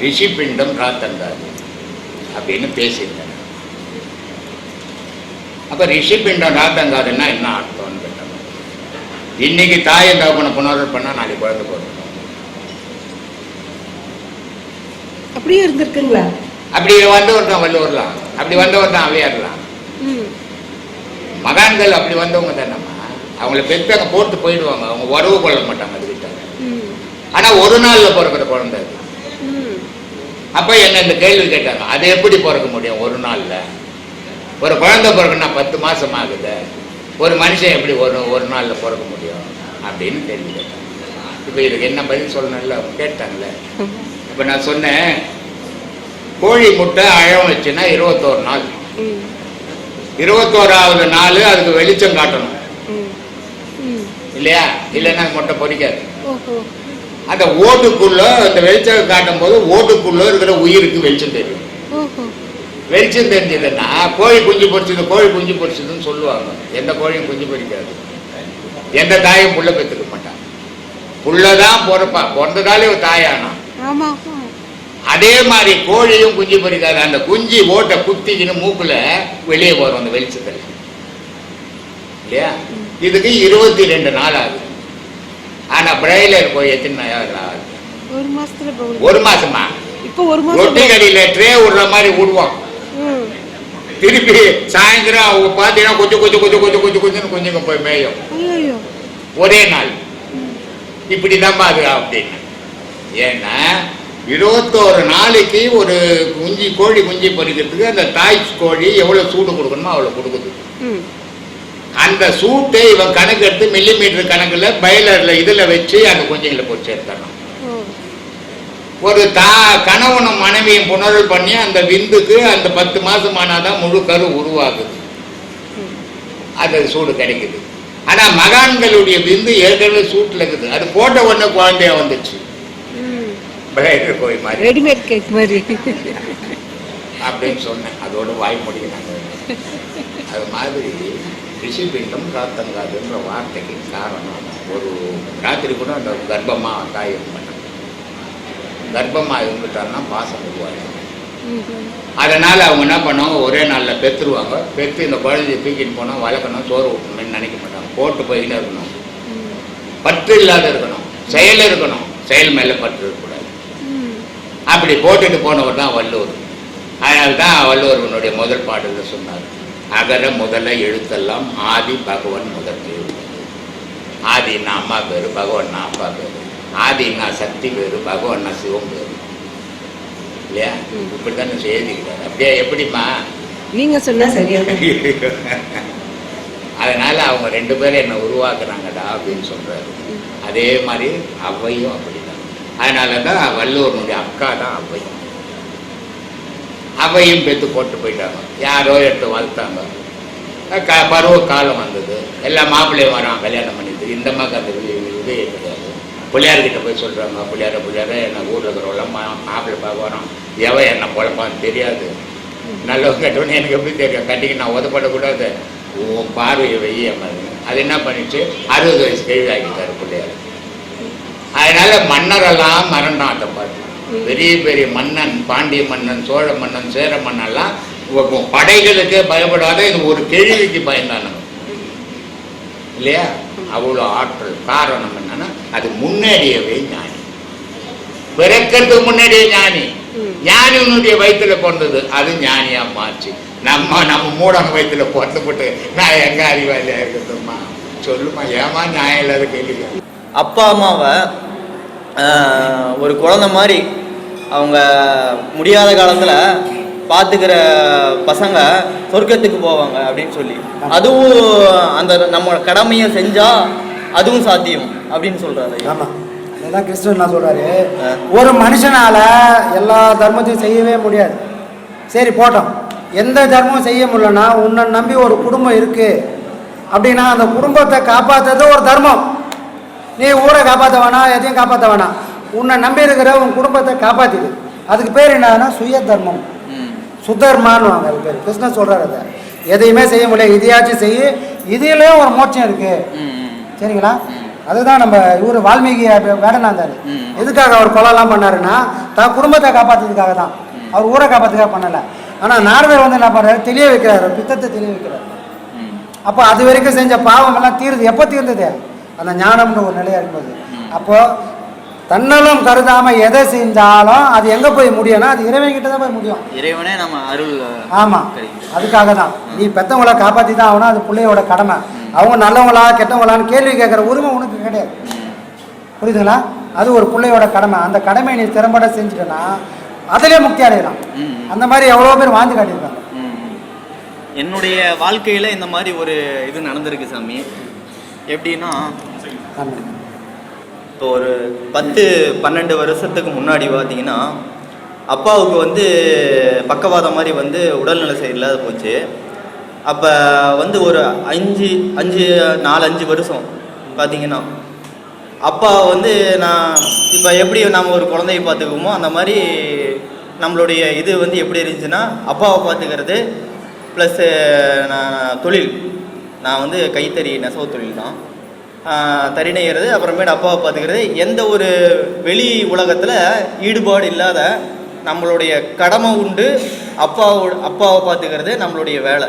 ரிஷி பிண்டம் ராத்தங்காது அப்படின்னு பேசியிருந்தேன். அப்ப ரிஷி பிண்டம் ராத்தங்காதுன்னா என்ன அர்த்தம்னு கேட்டாங்க இன்னைக்கு தாயை தகப்பனை புனரல் பண்ணா நாளைக்கு குழந்தை போடணும் அப்படியே இருந்திருக்குங்களா? அப்படி வந்தவர் தான் வள்ளுவர்லாம் அப்படி வந்தவர் தான் அவையாரலாம். ம். மகான்கள் அப்படி வந்தவங்க தானம்மா அவங்கள பெற்றவங்க போட்டு போயிடுவாங்க. அவங்க உறவு கொள்ள மாட்டாங்க அது கிட்ட ம். ஆனா ஒரு நாள்ல பிறக்கிற குழந்தை அப்ப என்ன இந்த கேள்வி கேட்டாங்க அது எப்படி பிறக்க முடியும் ஒரு நாள்ல? ஒரு குழந்தை பிறக்கணும்னா பத்து மாசம் ஆகுது. ஒரு மனுஷன் எப்படி ஒரு ஒரு நாள்ல பிறக்க முடியும் அப்படின்னு கேள்வி கேட்டாங்க. இப்ப இதுக்கு என்ன பதில் சொல்லணும்ல? கேட்டாங்கல்ல. இப்ப நான் சொன்னேன் கோழி முட்டை அழம் வச்சுன்னா இருபத்தோரு நாள். இருபத்தோராவது நாள் அதுக்கு வெளிச்சம் காட்டணும். இல்லையா? இல்லைன்னா முட்டை பொரிக்காது ஓஹோ. அந்த ஓட்டுக்குள்ள அந்த வெளிச்சம் காட்டும் போது ஓட்டுக்குள்ள இருக்கிற உயிருக்கு வெளிச்சம் தெரியும். வெளிச்சம் தெரிஞ்சதுன்னா கோழி குஞ்சு பொரிச்சது கோழி குஞ்சு பொரிச்சதுன்னு சொல்லுவாங்க. எந்த கோழியும் குஞ்சு பொரிக்காது. எந்த தாயும் புள்ள பெற்றுக்க மாட்டான். புள்ளதான் பிறப்பா. பிறந்ததாலே ஒரு தாயானா? அதே மாதிரி கோழியும் குஞ்சு பொரிக்காது. அந்த குஞ்சு ஓட்டை குத்திக்கின்னு மூக்குல வெளியே வரும் அந்த வெளிச்சத்துல. இல்லையா? இதுக்கு இருபத்தி ரெண்டு நாள் ஆகுது. ஆனா பிராய்லர் கோழி எத்தனை ஒரு மாசத்துல ஒரு மாசமா? இப்போ ஒரு ரொட்டி மாசம் கடையில ட்ரே விடுற மாதிரி விடுவோம். திருப்பி சாயந்தரம் அவங்க பார்த்தீங்கன்னா கொஞ்சம் கொஞ்சம் கொஞ்சம் கொஞ்சம் கொஞ்சம் கொஞ்சம் கொஞ்சம் போய் மேயும். ஒரே நாள். இப்படி அது அப்படின்னு. ஏன்னா இருபத்தோரு நாளைக்கு ஒரு குஞ்சு கோழி குஞ்சு பொறிக்கிறதுக்கு அந்த தாய் கோழி எவ்வளவு சூடு கொடுக்கணுமோ அவ்வளோ கொடுக்குது. அந்த சூட்டை இவன் கணக்கு எடுத்து மில்லி மீட்டர் கணக்குல பைலர்ல இதுல வச்சு அந்த குஞ்சுங்களை பொறிச்சு எடுத்துடணும். ஓ ஒரு தா கணவனும் மனைவியும் புணரல் பண்ணி அந்த விந்துக்கு அந்த பத்து மாசம் ஆனாதான் முழு கரு உருவாகுது. அது சூடு கிடைக்குது. ஆனா மகான்களுடைய விந்து ஏற்கனவே சூட்டுல இருக்குது. அது போட்ட உடனே குழந்தையா வந்துச்சு. கோயில் மாதிரி ரெடிமேட் கேக் மாதிரி. அப்படின்னு சொன்னேன். அதோட வாய் முடிக்கிறாங்க அது மாதிரி ரிஷிபிண்டம் காத்தங்காதுன்ற வார்த்தைக்கு காரணம். ஒரு ராத்திரி கூட அந்த கர்ப்பமா தாய் பண்ண. கர்ப்பமா இருந்துட்டாருன்னா பாசம் உருவாகும் அதனால அவங்க என்ன பண்ணுவாங்க? ஒரே நாளில் பெற்றுருவாங்க பெற்று இந்த குழந்தைய தூக்கிட்டு போனால் வளர்க்கணும் சோறு ஊட்டணும்னு நினைக்க மாட்டாங்க. போட்டு போயின்னு இருக்கணும். பற்று இல்லாத இருக்கணும். செயல் இருக்கணும். செயல் மேலே பற்று இருக்கக்கூடாது. அப்படி போட்டுட்டு போனவர் தான் வள்ளுவர். அதனால தான் வள்ளுவர்களுடைய முதல் பாடலில் சொன்னார். அகர முதல எழுத்தெல்லாம் ஆதி பகவன் முதல் ஆதின்னா அம்மா பேரு பகவன்னா அப்பா பேரு ஆதின்னா சக்தி பேரு பகவன்னா சிவம் பேரு இல்லையா. இப்படி தானே எழுதிக்கிறார் அப்படியே எப்படிம்மா? நீங்க சொன்னா சரியா அதனால அவங்க ரெண்டு பேரும் என்னை உருவாக்குனாங்கடா அப்படின்னு சொல்றாரு. அதே மாதிரி அவ்வையும் அப்படிதான். அதனால தான் வள்ளுவனுடைய அக்கா தான் அவ்வை அவையும் பெற்று போட்டு போயிட்டாங்க. யாரோ எடுத்து வளர்த்தாங்க. க பருவ காலம் வந்தது. எல்லா மாப்பிள்ளையும் வரான் கல்யாணம் பண்ணிட்டு. இந்த மாதிரி இது கிடையாது. பிள்ளையார்கிட்ட போய் சொல்கிறாங்க பிள்ளையார பிள்ளையார என்ன ஊரில் இருக்கிற மா- மாப்பிள்ளை பார்க்க வரோம் எவன் என்ன குழப்பான்னு தெரியாது. நல்லவங்க கெட்டவனு எனக்கு எப்படி தெரியும்? கட்டிக்கு நான் உதப்படக்கூடாது. உன் பார்வையை வெய்ய மாதிரி அது என்ன பண்ணிச்சு? அறுபது வயசு கேள்வி பிள்ளையார். அதனால மன்னரெல்லாம் மறந்தான் அந்த பாட்டு பெரிய பெரிய மன்னன் பாண்டிய மன்னன் சோழ மன்னன் சேர மன்னன்லாம் உ- படைகளுக்கே பயப்படாத இது ஒரு கேள்விக்கு பயந்தானவங்க இல்லையா? அவ்வளோ ஆற்றல். காரணம் என்னன்னா அது முன்னேறியவே ஞானி. பிறக்கிறதுக்கு முன்னாடியே ஞானி. ஞானியினுடைய வயிற்றுல பிறந்தது. அது ஞானியா மாச்சு நம்ம நம்ம மூடங்க வயிற்றுல பிறந்துபட்டு நான் எங்க அறிவாளியா இருக்கட்டும்மா? சொல்லுமா ஏமா நியாயம் இல்லாத கேள்வி அப்பா அம்மாவை ஒரு குழந்தை மாதிரி அவங்க முடியாத காலத்தில் பார்த்துக்கிற பசங்க சொர்க்கத்துக்கு போவாங்க அப்படின்னு சொல்லி. அதுவும் அந்த நம்ம கடமையை செஞ்சால் அதுவும் சாத்தியம் அப்படின்னு சொல்கிறாரு ஆமாம் அதான் கிறிஸ்துவன் என்ன சொல்றாரு? ஆ. ஒரு மனுஷனால எல்லா தர்மத்தையும் செய்யவே முடியாது. சரி போட்டோம். எந்த தர்மமும் செய்ய முடியலன்னா உன்னை நம்பி ஒரு குடும்பம் இருக்கு. அப்படின்னா அந்த குடும்பத்தை காப்பாத்துறது ஒரு தர்மம். நீ ஊரை காப்பாற்ற வேணாம் எதையும் காப்பாற்ற வேணாம் உன்னை நம்பி இருக்கிற உன் குடும்பத்தை காப்பாத்திடு. அதுக்கு பேர் என்னன்னா சுய தர்மம் ம். சுத்தர்மான்னு வாங்க அது பேர். கிருஷ்ணன் சொல்றாரு அதை. எதையுமே செய்ய முடியல. இதையாச்சும் செய்ய இதுலயும் ஒரு மோட்சம் இருக்கு. ம் ம். சரிங்களா? அதுதான் நம்ம இவர் வால்மீகி வேடனாந்தாரு. எதுக்காக அவர் கொலைலாம் பண்ணாருன்னா தான் குடும்பத்தை காப்பாத்துறதுக்காக தான். அவர் ஊரை காப்பாத்துக்காக பண்ணல. ஆனா நாரதர் வந்து என்ன பண்றாரு? தெளிய வைக்கிறாரு. பித்தத்தை தெளிய வைக்கிறாரு. அப்போ அது வரைக்கும் செஞ்ச பாவம் எல்லாம் தீருது எப்போ தீர்ந்தது? அந்த ஞானம்னு ஒரு நிலையா இருக்கும்போது அப்போ தன்னலம் கருதாம எதை செஞ்சாலும் அது எங்க போய் முடியும்னா அது இறைவன்கிட்ட தான் போய் முடியும். இறைவனே நம்ம அருள் ஆமா. கிடைக்கும். அதுக்காக தான். நீ பெத்தவங்கள காப்பாத்தி தான் ஆகணும் அது பிள்ளையோட கடமை. அவங்க நல்லவங்களா கெட்டவங்களான்னு கேள்வி கேட்குற உரிமை உனக்கு கிடையாது. புரியுதுங்களா? அது ஒரு பிள்ளையோட கடமை. அந்த கடமையை நீ திறம்பட செஞ்சுட்டனா அதிலே முக்தி அடையலாம். அந்த மாதிரி எவ்வளோ பேர் வாழ்ந்து காட்டியிருக்காங்க. என்னுடைய வாழ்க்கையில் இந்த மாதிரி ஒரு இது நடந்திருக்கு சாமி. எப்படின்னா. இப்போ ஒரு பத்து பன்னெண்டு வருஷத்துக்கு முன்னாடி பார்த்தீங்கன்னா அப்பாவுக்கு வந்து பக்கவாதம் மாதிரி வந்து உடல்நிலை சரியில்லாத போச்சு அப்போ வந்து ஒரு அஞ்சு அஞ்சு நாலு அஞ்சு வருஷம் பார்த்தீங்கன்னா அப்பா வந்து நான் இப்போ எப்படி நம்ம ஒரு குழந்தைய பார்த்துக்குவோமோ அந்த மாதிரி நம்மளுடைய இது வந்து எப்படி இருந்துச்சுன்னா அப்பாவை பார்த்துக்கிறது ப்ளஸ்ஸு நான் தொழில் நான் வந்து கைத்தறி நெசவு தொழில் தான் தறி நெய்கிறது அப்புறமேட்டு அப்பாவை பார்த்துக்கிறது. எந்த ஒரு வெளி உலகத்தில் ஈடுபாடு இல்லாத நம்மளுடைய கடமை உண்டு அப்பாவோட அப்பாவை பார்த்துக்கிறது நம்மளுடைய வேலை.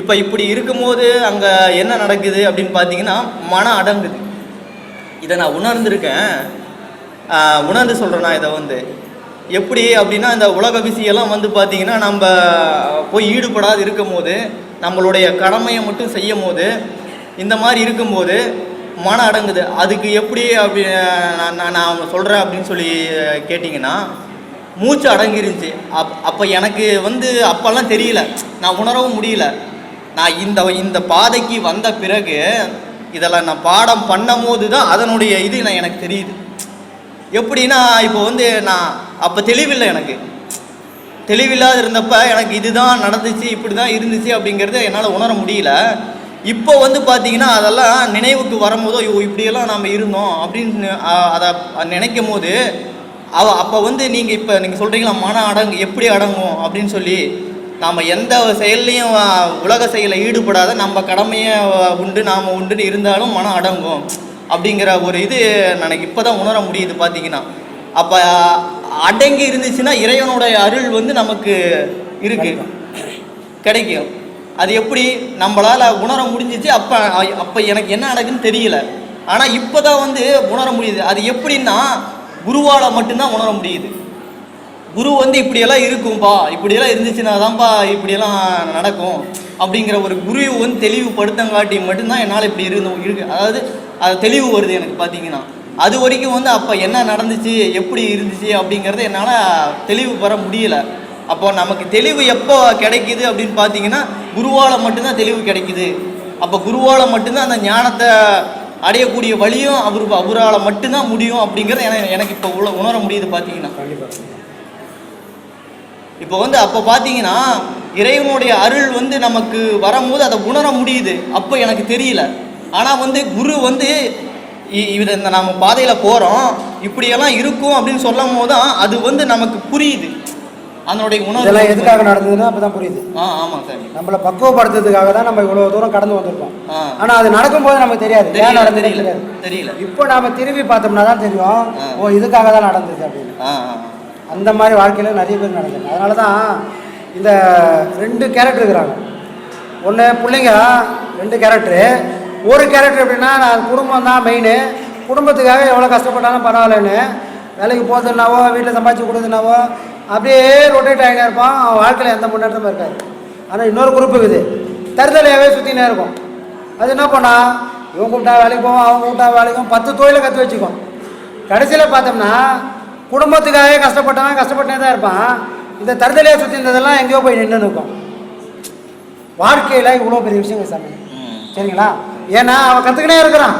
இப்போ இப்படி இருக்கும்போது அங்கே என்ன நடக்குது அப்படின்னு பார்த்தீங்கன்னா மனம் அடங்குது இதை நான் உணர்ந்திருக்கேன். உணர்ந்து சொல்கிறேன் நான் இதை வந்து. எப்படி அப்படின்னா இந்த உலக விசியெல்லாம் வந்து பார்த்தீங்கன்னா நம்ம போய் ஈடுபடாது இருக்கும் போது நம்மளுடைய கடமையை மட்டும் செய்யும் போது இந்த மாதிரி இருக்கும்போது மனம் அடங்குது. அதுக்கு எப்படி அப்படி நான் நான் நான் சொல்கிறேன் அப்படின்னு சொல்லி கேட்டிங்கன்னா மூச்சு அடங்கிருந்துச்சு. அப் அப்போ எனக்கு வந்து அப்போல்லாம் தெரியல. நான் உணரவும் முடியல. நான் இந்த இந்த பாதைக்கு வந்த பிறகு இதெல்லாம் நான் பாடம் பண்ணும் போது தான் அதனுடைய இது நான் எனக்கு தெரியுது. எப்படின்னா இப்போ வந்து நான் அப்போ தெளிவில்லை எனக்கு. தெளிவில்லாத இருந்தப்ப எனக்கு இதுதான் நடந்துச்சு இப்படி தான் இருந்துச்சு அப்படிங்கிறது என்னால் உணர முடியல. இப்போ வந்து பார்த்தீங்கன்னா அதெல்லாம் நினைவுக்கு வரும்போதோ ஐயோ இப்படியெல்லாம் நாம் இருந்தோம் அப்படின்னு அதை நினைக்கும் போது அவ அப்போ வந்து நீங்கள் இப்போ நீங்கள் சொல்கிறீங்களா மன அடங்கு எப்படி அடங்கும்? அப்படின்னு சொல்லி நாம் எந்த செயல்லையும் உலக செயலில் ஈடுபடாத நம்ம கடமையை உண்டு நாம் உண்டுன்னு இருந்தாலும் மனம் அடங்கும் அப்படிங்கிற ஒரு இது எனக்கு இப்போ தான் உணர முடியுது பார்த்தீங்கன்னா அப்போ அடங்கி இருந்துச்சுன்னா இறைவனுடைய அருள் வந்து நமக்கு இருக்கு. கிடைக்கும். அது எப்படி? நம்மளால் உணர முடிஞ்சிச்சு அப்போ அப்போ எனக்கு என்ன நடக்குன்னு தெரியல. ஆனால் இப்போ தான் வந்து உணர முடியுது. அது எப்படின்னா குருவால் மட்டும்தான் உணர முடியுது. குரு வந்து இப்படியெல்லாம் இருக்கும்பா இப்படியெல்லாம் இருந்துச்சுன்னா தான்ப்பா இப்படியெல்லாம் நடக்கும். அப்படிங்கிற ஒரு குரு வந்து தெளிவுபடுத்தங்காட்டி மட்டும்தான் என்னால் இப்படி இருந்தோம் இருக்கு. அதாவது அது தெளிவு வருது எனக்கு பார்த்தீங்கன்னா அது வரைக்கும் வந்து அப்போ என்ன நடந்துச்சு எப்படி இருந்துச்சு அப்படிங்கிறத என்னால் தெளிவு பெற முடியல. அப்போ நமக்கு தெளிவு எப்போ கிடைக்குது அப்படின்னு பார்த்தீங்கன்னா குருவால் மட்டும்தான் தெளிவு கிடைக்குது. அப்போ குருவால் மட்டும்தான் அந்த ஞானத்தை அடையக்கூடிய வழியும் அவர் அவரால் மட்டும்தான் முடியும் அப்படிங்கிறத எனக்கு எனக்கு இப்போ உள்ள உணர முடியுது பார்த்தீங்கன்னா இப்போ வந்து அப்போ பார்த்தீங்கன்னா இறைவனுடைய அருள் வந்து நமக்கு வரும்போது அதை உணர முடியுது. அப்போ எனக்கு தெரியல. ஆனால் வந்து குரு வந்து இத இந்த நம்ம பாதையில் போகிறோம் இப்படியெல்லாம் இருக்கும் அப்படின்னு சொல்லும் போது தான் அது வந்து நமக்கு புரியுது. அதனுடைய இதெல்லாம் உணர்வு எதுக்காக நடந்ததுன்னா அப்பதான் புரியுது. ஆ ஆமாம் சார் நம்மளை பக்குவப்படுத்துறதுக்காக தான் நம்ம இவ்வளவு தூரம் கடந்து வந்திருக்கோம். ஆ. ஆனா அது நடக்கும்போது நமக்கு தெரியாது. ஏன் தெரியல நடந்தது தெரியல தெரியாது. தெரியல. இப்போ நாம திரும்பி பார்த்தோம்னா தான் தெரியும். ஓ இதுக்காக தான் நடந்தது அப்படின்னு. அந்த மாதிரி வாழ்க்கையில் நிறைய பேர் நடக்குது. அதனால தான் இந்த ரெண்டு கேரக்டர் இருக்கிறாங்க. ஒன்று பிள்ளைங்க ரெண்டு கேரக்டரு ஒரு கேரக்டர் எப்படின்னா நான் குடும்பம் தான் மெயின் குடும்பத்துக்காக எவ்வளோ கஷ்டப்பட்டாலும் பரவாயில்லன்னு. வேலைக்கு போகிறதுனாவோ வீட்டில் சம்பாதிச்சு கொடுக்குறதுனாவோ அப்படியே ரொட்டேட் ஆகினே இருப்பான். அவன் வாழ்க்கையில் எந்த முன்னேற்றமும் இருக்காது. ஆனால் இன்னொரு குரூப் இருக்குது. தருதலையாகவே சுற்றினே இருக்கும். அது என்ன பண்ணா இவன் கூப்பிட்டா வேலைக்கு போவான் அவன் கூப்பிட்டா வேலைக்கு போவான். பத்து தொழிலை கற்று வச்சுக்கும். கடைசியில் பார்த்தோம்னா குடும்பத்துக்காகவே கஷ்டப்பட்டவன் கஷ்டப்பட்டே தான் இருப்பான். இந்த தருதலையாக சுற்றி இருந்ததெல்லாம் எங்கேயோ போய் நின்று இருக்கும். வாழ்க்கையில் இவ்வளோ பெரிய விஷயங்கள் சாமி சரிங்களா? ஏன்னா அவன் கற்றுக்கினே இருக்கிறான்.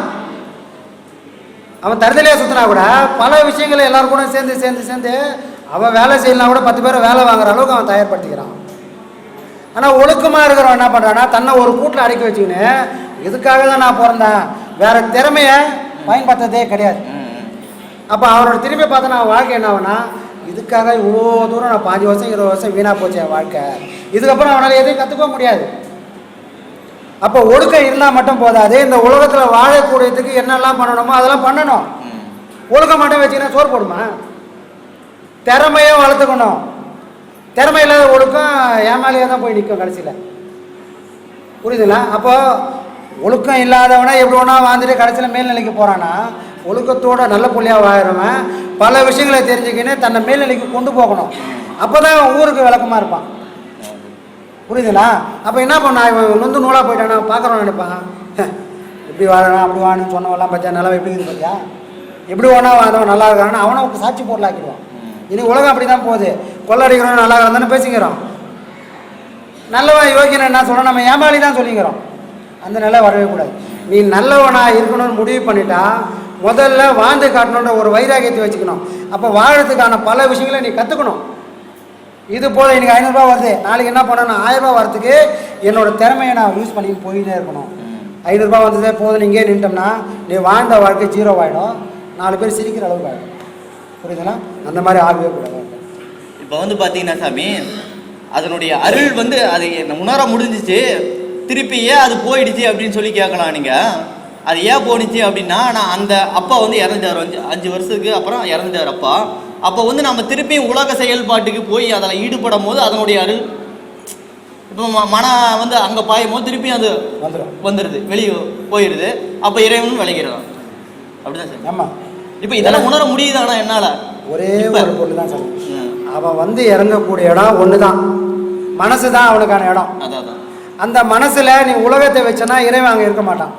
அவன் தருதலையாக சுற்றினா கூட பல விஷயங்களை எல்லாரும் கூட சேர்ந்து சேர்ந்து சேர்ந்து அவன் வேலை செய்யலாம் கூட பத்து பேரை வேலை வாங்குற அளவுக்கு அவன் தயார்படுத்திக்கிறான். ஆனால் ஒழுக்கமாக இருக்கிறவன் என்ன பண்ணுறான்னா தன்னை ஒரு கூட்டில் அடக்கி வச்சுக்கின்னு இதுக்காக தான் நான் பிறந்தேன் வேற திறமையை பயன்படுத்ததே கிடையாது. அப்போ அவனோட திரும்பி பார்த்தா நான் வாழ்க்கை என்ன ஆகுனா இதுக்காக இவ்வளோ தூரம் நான் பாஞ்சு வருஷம் இருபது வருஷம் வீணாக போச்சு என் வாழ்க்கை. இதுக்கப்புறம் அவனால் எதையும் கற்றுக்க முடியாது. அப்போ ஒழுக்கம் இருந்தால் மட்டும் போதாது. இந்த உலகத்தில் வாழக்கூடியதுக்கு என்னெல்லாம் பண்ணணுமோ அதெல்லாம் பண்ணணும். ஒழுக்கம் மட்டும் வச்சுக்கினா சோறு போடுமா? திறமையை வளர்த்துக்கணும். திறமை இல்லாத ஒழுக்கம் ஏமாலியாக தான் போய் நிற்கும் கடைசியில். புரியுதுங்களா அப்போ ஒழுக்கம் இல்லாதவனா எப்படி ஒன்றா வாழ்ந்துட்டு கடைசியில் மேல்நிலைக்கு போகிறான்னா ஒழுக்கத்தோட நல்ல புள்ளியாக வாழறவன் பல விஷயங்களை தெரிஞ்சுக்கின்னு தன்னை மேல்நிலைக்கு கொண்டு போகணும். அப்போ தான் ஊருக்கு விளக்கமாக இருப்பான். புரியுதுங்களா அப்போ என்ன பண்ணா? இவன் நொந்து நூலாக போயிட்டானா? பார்க்குறோன்னு நினைப்பான் இப்படி வாழணும் அப்படி வாழணும்னு சொன்னவெல்லாம் பார்த்தியா நல்லா எப்படி இருக்குது பார்த்தியா எப்படி ஒன்றா வாழ்ந்தவன் நல்லா இருக்கான்னு அவனை ஒரு சாட்சி பொருளாக்கிடுவான் இனி உலகம் அப்படி தான் போகுது. கொள்ளடிக்கிறவன் நல்லா இருந்தானே பேசிக்கிறோம். நல்லவன் யோகியன் என்ன சொல்கிறோம் நம்ம ஏமாளி தான் சொல்லிக்கிறோம். அந்த நிலை வரவே கூடாது. நீ நல்லவனாக இருக்கணும்னு முடிவு பண்ணிட்டா முதல்ல வாழ்ந்து காட்டணுன்ற ஒரு வைராகியத்தை வச்சுக்கணும். அப்போ வாழறதுக்கான பல விஷயங்களை நீ கற்றுக்கணும் இது போல இன்னைக்கு ஐநூறுரூவா வருது. நாளைக்கு என்ன பண்ணணும் ஆயிரரூபா வரத்துக்கு வரதுக்கு என்னோட திறமையை நான் யூஸ் பண்ணி போயிட்டே இருக்கணும். ஐநூறுரூபா வந்ததே போதும் இங்கே நின்ட்டோம்னா நீ வாழ்ந்த வாழ்க்கை ஜீரோ ஆகிடும் நாலு பேர் சிரிக்கிற அளவுக்கு ஆகிடும் புரியுதுங்களா? அந்த மாதிரி ஆகவே கூடாது. இப்போ வந்து பார்த்தீங்கன்னா சாமி அதனுடைய அருள் வந்து அது உணர முடிஞ்சிச்சு. திருப்பி ஏன் அது போயிடுச்சு அப்படின்னு சொல்லி கேட்கலாம் நீங்கள் அது ஏன் போணுச்சு அப்படின்னா நான் அந்த அப்பா வந்து இறந்துட்டார். அஞ்சு அஞ்சு வருஷத்துக்கு அப்புறம் இறந்துட்டார் அப்பா. அப்போ வந்து நம்ம திருப்பியும் உலக செயல்பாட்டுக்கு போய் அதில் ஈடுபடும் போது அதனுடைய அருள் இப்போ மன வந்து அங்கே பாயும் போது திருப்பியும் அது வந்துடும் வந்துடுது வெளியே போயிடுது அப்போ இறைவனும் விளைகிறான் அப்படிதான் சார். ஆமாம் இப்போ இதெல்லாம் உணர முடியுதானா என்னால்? ஒரே ஒரு பொருள் தான் ம், அவன் வந்து இறங்கக்கூடிய இடம் ஒன்று தான் மனசு தான் அவனுக்கான இடம். அதான் அந்த மனசில் நீ உலகத்தை வச்சனா இறைவன் அங்கே இருக்க மாட்டான்.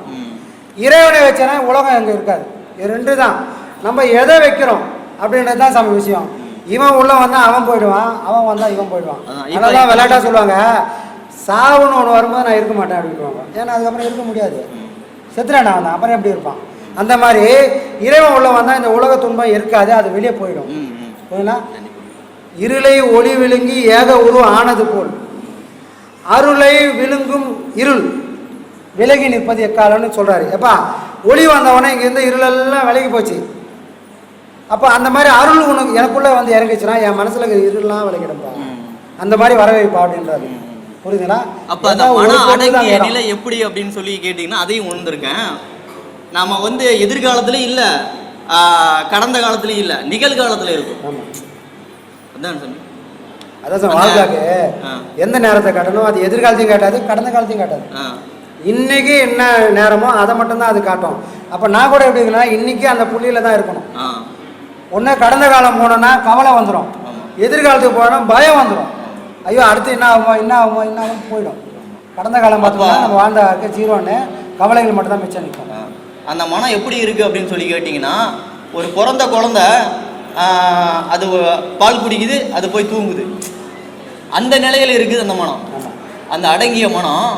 இறைவனை வச்சனா உலகம் அங்கே இருக்காது. ரெண்டு தான் நம்ம எதை வைக்கிறோம்? அப்படின்றது தான் சம விஷயம். இவன் உள்ள வந்தா அவன் போயிடுவான் அவன் வந்தா இவன் போயிடுவான். தான் விளையாட்டா சொல்லுவாங்க சாவுன்னு ஒன்று வரும்போது நான் இருக்க மாட்டேன் அப்படின்வாங்க ஏன்னா அதுக்கப்புறம் இருக்க முடியாது. செத்துறான் அவன் அப்புறம் எப்படி இருப்பான்? அந்த மாதிரி இறைவன் உள்ள வந்தா இந்த உலக துன்பம் இருக்காது அது வெளியே போயிடும். புரியுங்களா. இருளை ஒளி விழுங்கி ஏக உருவம் ஆனது போல். அருளை விழுங்கும் இருள். விலகி நிற்பது எக்காலம்னு சொல்றாரு. எப்பா ஒளி வந்தவொடனே இங்கேருந்து இருளெல்லாம் விலகி போச்சு. அப்போ அந்த மாதிரி அருள் உனக்கு எனக்குள்ளே வந்து இறங்கிச்சுன்னா என் மனசுல இருக்கிற இருளெல்லாம் விலகிடும்பா ம். அந்த மாதிரி வர வைப்பா அப்படின்றாரு புரியுதுங்களா? அப்ப அந்த மன அடங்கிய. நிலை எப்படி அப்படின்னு சொல்லி கேட்டிங்கன்னா அதையும் உணர்ந்திருக்கேன். நாம வந்து எதிர்காலத்துலயும் இல்ல கடந்த காலத்துலயும் இல்ல நிகழ்காலத்துல இருக்கும். ஆமா. அதான் சாமி. அதான் சார் வாழ்க்கைக்கு. எந்த நேரத்தை காட்டணும்? அது எதிர்காலத்தையும் காட்டாது கடந்த காலத்தையும் காட்டாது. இன்னைக்கு என்ன நேரமோ அதை மட்டும்தான் அது காட்டும். அப்போ நான் கூட எப்படி இருக்குன்னா இன்னைக்கு அந்த புள்ளியில தான் இருக்கணும். ஒன்று கடந்த காலம் போனோன்னா கவலை வந்துடும். எதிர்காலத்துக்கு போனோம்னா பயம் வந்துடும் ஐயோ அடுத்து என்ன ஆகுமோ என்ன ஆகுமோ என்ன ஆகும் போயிடும். கடந்த காலம் பார்த்தோம்னா நம்ம வாழ்ந்த வாழ்க்கை ஜீரோன்னு கவலைகள் மட்டும்தான் மிச்சம் நிற்கும். அந்த மனம் எப்படி இருக்கு அப்படின்னு சொல்லி கேட்டிங்கன்னா ஒரு பிறந்த குழந்தை அது பால் குடிக்குது அது போய் தூங்குது. அந்த நிலையில இருக்குது அந்த மனம். அந்த அடங்கிய மனம்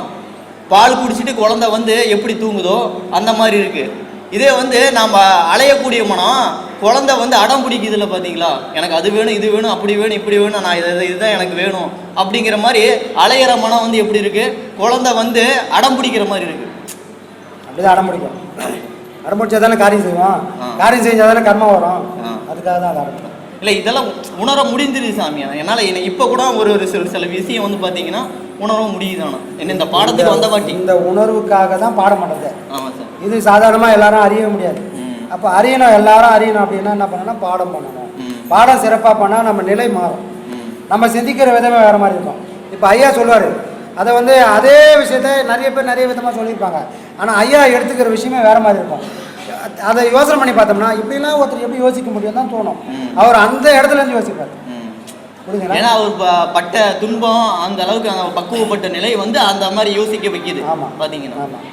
பால் குடிச்சிட்டு குழந்தை வந்து எப்படி தூங்குதோ அந்த மாதிரி இருக்கு. இதே வந்து நாம் அலையக்கூடிய மனம் குழந்தை வந்து அடம் பிடிக்குதுல்ல பார்த்தீங்களா எனக்கு அது வேணும் இது வேணும் அப்படி வேணும் இப்படி வேணும் நான் இதை இதுதான் எனக்கு வேணும் அப்படிங்கிற மாதிரி அலையிற மனம் வந்து எப்படி இருக்கு? குழந்தை வந்து அடம் பிடிக்கிற மாதிரி இருக்கு. அப்படிதான் அடம் பிடிக்கும். அடம் பிடிச்சா தானே காரியம் செய்வோம். காரியம் செஞ்சால் தானே கர்மம் வரும். அதுக்காக தான் அடம் இல்லை இதெல்லாம் உணர முடிஞ்சிருது சாமி. என்னால் என்ன இப்போ கூட ஒரு ஒரு சில சில விஷயம் வந்து பார்த்தீங்கன்னா உணர முடியுதானா? என்ன இந்த பாடத்துக்கு வந்த வாட்டி இந்த உணர்வுக்காக தான் பாடம் பண்ணுறது ஆமாம் சார். இது சாதாரணமாக எல்லாரும் அறிய முடியாது. அப்போ அறியணும் எல்லாரும் அறியணும் அப்படின்னா என்ன பண்ணணும்னா பாடம் பண்ணணும். பாடம் சிறப்பாக பண்ணால் நம்ம நிலை மாறும். நம்ம சிந்திக்கிற விதமே வேறு மாதிரி இருக்கும். இப்போ ஐயா சொல்லுவார் அதை வந்து அதே விஷயத்த நிறைய பேர் நிறைய விதமாக சொல்லியிருப்பாங்க. ஆனால் ஐயா எடுத்துக்கிற விஷயமே வேறு மாதிரி இருக்கும். அதை யோசனை பண்ணி பார்த்தோம்னா இப்படிலாம் ஒருத்தர் எப்படி யோசிக்க முடியும் தான் தோணும். அவர் அந்த இடத்துல இருந்து யோசிப்பார். ஏன்னா அவர் பட்ட துன்பம் அந்த அளவுக்கு பக்குவப்பட்ட நிலை வந்து அந்த மாதிரி யோசிக்க வைக்குது. சொல்றேன்.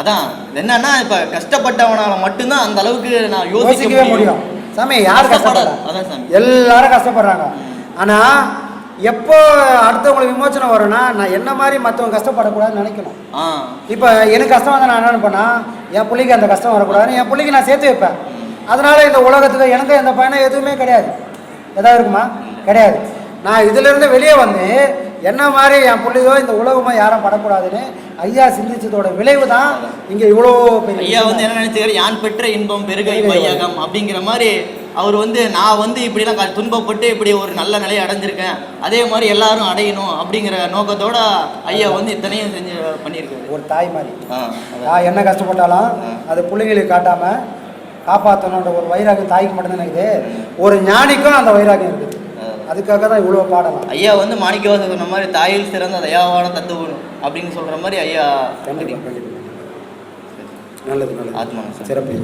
அதான் என்னன்னா இப்ப கஷ்டப்பட்டவனால மட்டும்தான் அந்த அளவுக்கு நான் யோசிக்கவே யோசிக்க முடியும். சாமி யார் கஷ்டப்படாது அதான் சாமி. எல்லாரும் கஷ்டப்படுறாங்க. ஆனால் எப்போ அடுத்தவங்களுக்கு விமோச்சனம் வரும்னா நான் என்ன மாதிரி மற்றவங்க கஷ்டப்படக்கூடாதுன்னு நினைக்கணும். இப்போ எனக்கு கஷ்டம் வந்தால் நான் என்ன பண்ணா என் பிள்ளைக்கு அந்த கஷ்டம் வரக்கூடாதுன்னு என் பிள்ளைக்கு நான் சேர்த்து வைப்பேன். அதனால இந்த உலகத்துக்கு எனக்கு எந்த பயணம் எதுவுமே கிடையாது. எதாவது இருக்குமா? கிடையாது. நான் இதிலிருந்து வெளியே வந்து என்ன மாதிரி என் பிள்ளையோ இந்த உலகமோ யாரும் படக்கூடாதுன்னு ஐயா சிந்திச்சதோட விளைவு தான் இங்கே இவ்வளோ பெரிய ஐயா வந்து என்ன நினைச்சாரு யான் பெற்ற இன்பம் பெருகை வையகம் அப்படிங்கிற மாதிரி அவர் வந்து நான் வந்து இப்படிலாம் துன்பப்பட்டு இப்படி ஒரு நல்ல நிலையை அடைஞ்சிருக்கேன். அதே மாதிரி எல்லாரும் அடையணும். அப்படிங்கிற நோக்கத்தோட ஐயா வந்து இத்தனையும் செஞ்சு பண்ணியிருக்காரு. ஒரு தாய் மாதிரி. நான் என்ன கஷ்டப்பட்டாலும் அது பிள்ளைங்களுக்கு காட்டாம காப்பாற்றணுன்ற ஒரு வைராகியம் தாய்க்கு மட்டும்தான் இருக்குது? ஒரு ஞானிக்கும் அந்த வைராகியம் இருக்குது. அதுக்காக தான் இவ்வளோ பாடலாம். ஐயா வந்து மாணிக்கவாசன் சொன்ன மாதிரி தாயில் சிறந்த தயாவான தத்துவம் அப்படின்னு சொல்ற மாதிரி ஐயா நல்லது நல்லது. ஆத்மா சிறப்பு.